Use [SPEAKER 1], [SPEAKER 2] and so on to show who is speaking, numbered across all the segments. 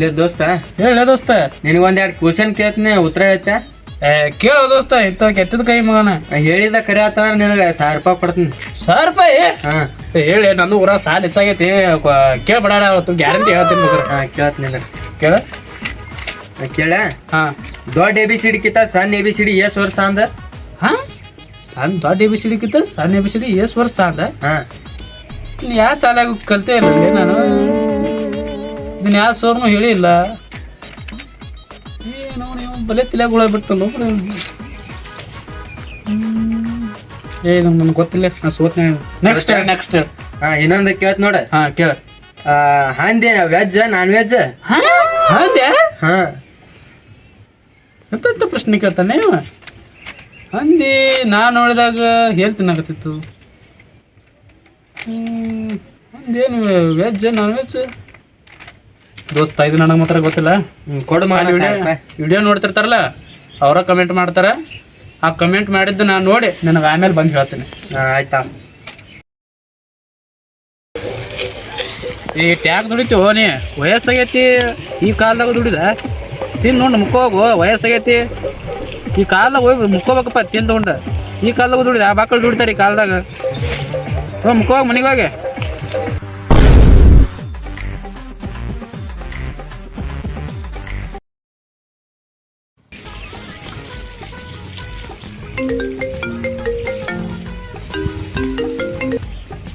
[SPEAKER 1] ಲೇ ದೋಸ್ತ.
[SPEAKER 2] ಹೇಳ ದೋಸ್ತ.
[SPEAKER 1] ನಿನಗೊಂದ್ ಎರಡು ಕ್ವಶನ್ ಕೇಳ್ತೀನಿ ಉತ್ತರ ಹೇಳ್ತಾ
[SPEAKER 2] ಏ ಕೇಳೋ ದೋಸ್ತ ಇತ್ತ ಕೆಟ್ಟದ ಕೈ ಮಗನ.
[SPEAKER 1] ಹೇಳಿದ ಕರೆ ಆತಂದ್ರೆ ನಿನಗೆ ಸಾವಿರ ರೂಪಾಯಿ ಕೊಡ್ತೀನಿ.
[SPEAKER 2] ಸಾವಿರ ರೂಪಾಯಿ?
[SPEAKER 1] ಹಾಂ.
[SPEAKER 2] ಹೇಳಿ ನಂದು ಊರ ಸಾಲ ಹೆಚ್ಚಾಗೈತಿ ಕೇಳ್ಬೇಡ ಅವತ್ತು ಗ್ಯಾರಂಟಿ ಹೇಳ್ತೀನಿ
[SPEAKER 1] ಹಾಂ ಕೇಳ್ತೀನಿ
[SPEAKER 2] ಕೇಳ.
[SPEAKER 1] ಕೇಳ.
[SPEAKER 2] ಹಾಂ.
[SPEAKER 1] ದೊಡ್ಡ ಎ ಬಿ ಸಿ ಡಿ ಕಿತ್ತ ಸಣ್ಣ ಎ ಬಿ ಸಿ ಡಿ ಎಷ್ಟು ವರ್ಷ ಅಂದ?
[SPEAKER 2] ಹಾಂ? ಸಣ್ಣ ದೊಡ್ಡ ಎ ಬಿ ಸಿ ಡಿ ಕಿತ್ತ ಸಣ್ಣ ಎ ಬಿ ಸಿ ಡಿ ಎಷ್ಟು ವರ್ಷ ಅಂದ?
[SPEAKER 1] ಹಾ.
[SPEAKER 2] ಯಾವ ಸಾಲಾಗ ಕಲ್ತೇ ಇಲ್ಲ ನಾನು? ಇದನ್ನ ಯಾವ ಸೋರ್ನು ಹೇಳಿಲ್ಲ ಏನೋ ನೀವು ಬಲೆ ತಿಳ್ಯಾಗ ಬಿಟ್ಟು ಏ ನಮ್ಗೆ ನನಗೆ ಗೊತ್ತಿಲ್ಲ ನಾ ಸೋತ್ನೆ ನೆಕ್ಸ್ಟ್ ಹೇಳಿ ನೆಕ್ಸ್ಟ್
[SPEAKER 1] ಹಾ ಇನ್ನೊಂದು ಕೇಳ್ತ ನೋಡ.
[SPEAKER 2] ಹಾ ಕೇಳ.
[SPEAKER 1] ಹಂದಿ ವೆಜ್ ನಾನ್ ವೆಜ್
[SPEAKER 2] ಹಾಂದ್ಯಾ?
[SPEAKER 1] ಹಾ.
[SPEAKER 2] ಎಂತ ಪ್ರಶ್ನೆ ಕೇಳ್ತಾನೆ ಇವ? ಹಂದಿ ನಾ ನೋಡಿದಾಗ ಹೇಳಿ ತಿನ್ನಾಕತ್ತಿತ್ತು ಹ್ಮ್, ಹಂದೇನು ವೆಜ್ ನಾನ್ ವೆಜ್ ದೋಸ್ತ ಇದು ನನಗೆ ಮಾತ್ರ ಗೊತ್ತಿಲ್ಲ.
[SPEAKER 1] ಕೊಡು ಮಾಡಿ
[SPEAKER 2] ವಿಡಿಯೋ ನೋಡ್ತಿರ್ತಾರಲ್ಲ ಅವರ ಕಮೆಂಟ್ ಮಾಡ್ತಾರೆ. ಆ ಕಮೆಂಟ್ ಮಾಡಿದ್ದು ನಾನು ನೋಡಿ ನನಗೆ ಆಮೇಲೆ ಬಂದು ಹೇಳ್ತೀನಿ.
[SPEAKER 1] ಆಯ್ತಾ.
[SPEAKER 2] ಈ ಟ್ಯಾಗ್ ದುಡಿತು ನೀ? ವಯಸ್ಸಾಗೈತಿ ಈ ಕಾಲದಾಗ ದುಡಿದ? ತಿಂದು ನೋಡಿ ಮುಕ್ಕೋಗು ವಯಸ್ಸಾಗೈತಿ. ಈ ಕಾಲದಾಗ ಹೋಗಿ ಮುಕ್ಕೋಬೇಕಪ್ಪ ತಿಂದು ಉಂಡ. ಈ ಕಾಲದಾಗ ದುಡಿದ ಆ ಬಾಕಲ್ ದುಡಿತಾರೆ ಈ ಕಾಲದಾಗ. ಮುಕ್ಕೋಗಿ ಮನೆಗೆ ಹೋಗಿ.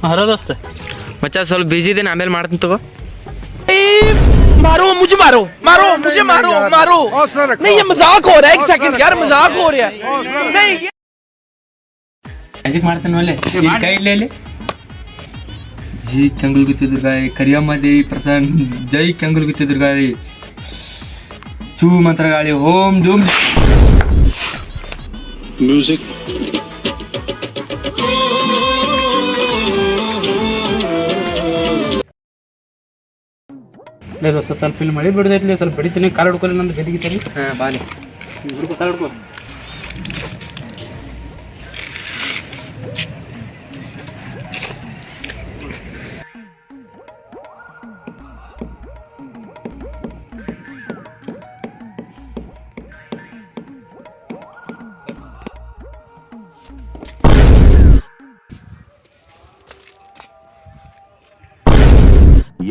[SPEAKER 2] ಹರೋ ದೋಸ್ತ
[SPEAKER 1] ಮಚ್ಚ ಸ್ವಲ್ಪ ಬಿಜಿ ಇದ್ದೀನಿ ಆಮೇಲೆ ಮಾಡ್ತೀನಿ ತಗೋ
[SPEAKER 3] मारो मुझे मारो मारो मुझे मारो मारो नहीं ये मजाक हो रहा है एक सेकंड यार मजाक हो रहा है नहीं ये-
[SPEAKER 1] ಮ್ಯಾಜಿಕ್ ಮಾಡ್ತೀನಿ ಒಳ್ಳೆ ಕೈ ಇಲ್ಲಿ ಇಲ್ಲಿ ಜೈ ಕೆಂಗುಲ್ ಗುತ್ತಿದ್ರು ಗಾಳಿ ಕರಿಯಮ್ಮ ದೇವಿ ಪ್ರಸನ್ನ ಜೈ ಕೆಂಗುಲ್ ಗುತ್ತಿದ್ರು ಗಾಳಿ ಚೂ ಮಂತ್ರ ಗಾಳಿ ಓಂ ಜೂಮ್
[SPEAKER 4] Music.
[SPEAKER 2] ದೋಸ್ತ ಸ್ವಲ್ಪ ಇಲ್ಲಿ ಮಳೆ ಬಿಡದೈತಿ ಸ್ವಲ್ಪ ಬಡಿತೀನಿ ಕಾಲು ಹಿಡ್ಕೊಳ್ಳಿ ನಂದು ಬೆದಿಗಿತೀನಿ
[SPEAKER 1] ಹಾ ಬಾಲಿ
[SPEAKER 2] ಹುಡುಗ ಕಾಲು ಹಿಡ್ಕೊ.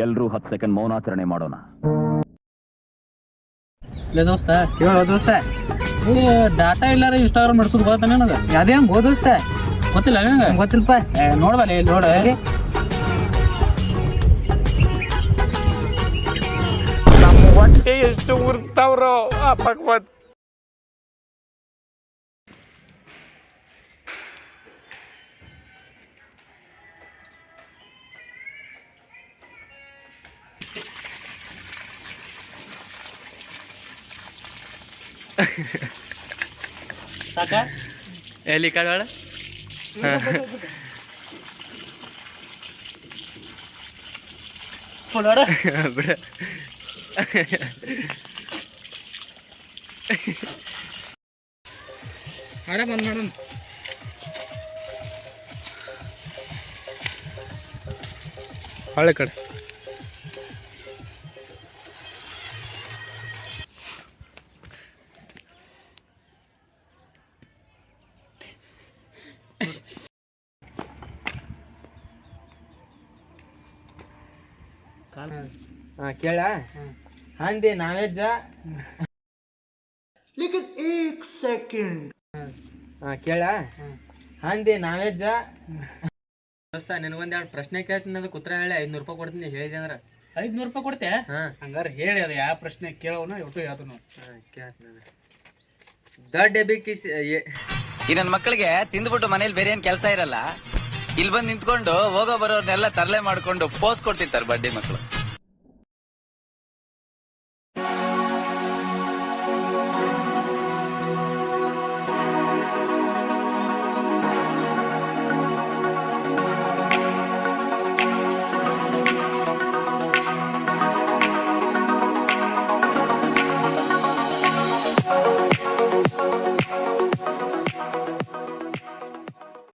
[SPEAKER 5] ಎಲ್ರೂ ಹತ್ತು ಸೆಕೆಂಡ್ ಮೌನಾಚರಣೆ ಮಾಡೋಣ.
[SPEAKER 2] ಲೇ ದೋಸ್ತ ಹೇಳೋ ದೋಸ್ತ. ಡಾಟಾ ಇಲ್ಲಾರ ಇನ್ಸ್ಟಾಗ್ರಾಮ್ ನಡ್ಸೋದು ಗೊತ್ತಾ ನನಗೆ?
[SPEAKER 6] ಅದೇ ಹಂಗ ಗೋ ದೋಸ್ತ?
[SPEAKER 2] ಗೊತ್ತಿಲ್ಲ ನಿನಗೆ?
[SPEAKER 6] ಗೊತ್ತಿಲ್ಪ
[SPEAKER 2] ಏ ನೋಡ್ಬಲ್ಲ ಇಲ್ಲಿ ನೋಡ.
[SPEAKER 3] ಹೊಟ್ಟೆ ಎಷ್ಟು ಉರ್ಸ್ತಾವ್ರೋ ಆ ಭಗವತ್.
[SPEAKER 1] ಎಲ್ಲಿ ಕಡವಾಳ ಬಿಡ.
[SPEAKER 6] ಮಾಡ ಬಂದ್ ಮಾಡೋಣ
[SPEAKER 2] ಹಳೆ ಕಡೆ.
[SPEAKER 1] ಹಾ. ಕೇಳ. ಹಂದಿ ನಾವೆಜ್ಜ. ಹಾ. ಕೇಳ. ಹಂದಿ ನಾವೆಜ್ಜ. ದೋಸ್ತ ನಿನಗೊಂದ್ ಎರಡು ಪ್ರಶ್ನೆ ಕೇಳ್ತೀನಿ ಅದಕ್ಕೆ ಉತ್ತರ ಹೇಳಿ. ಐದ್ನೂರು ರೂಪಾಯಿ ಕೊಡ್ತೀನಿ ಹೇಳಿದೆ ಅಂದ್ರೆ.
[SPEAKER 2] ಐದ್ನೂರು ರೂಪಾಯಿ ಕೊಡ್ತೆ?
[SPEAKER 1] ಹಾಂ.
[SPEAKER 2] ಹಂಗಾರೆ ಹೇಳಿ ಅದು ಯಾವ ಪ್ರಶ್ನೆ ಕೇಳೋನು ಒಟ್ಟು ಹೇಳ್ತು ನಾವು
[SPEAKER 1] ಹಾ ಕೇಳ್ತೀನಿ ದೊಡ್ಡ ಎಬಿ ಕಿಸ್ ಎ-
[SPEAKER 7] ಈ ನನ್ನ ಮಕ್ಕಳಿಗೆ ತಿಂದ್ಬಿಟ್ಟು ಮನೇಲಿ ಬೇರೆ ಏನು ಕೆಲಸ ಇರಲ್ಲ? ಇಲ್ಲಿ ಬಂದು ನಿಂತ್ಕೊಂಡು ಹೋಗೋ ಬರೋರ್ನೆಲ್ಲ ತರಲೆ ಮಾಡ್ಕೊಂಡು ಪೋಸ್ ಕೊಡ್ತಿರ್ತಾರೆ ಬಡ್ಡಿ ಮಕ್ಕಳು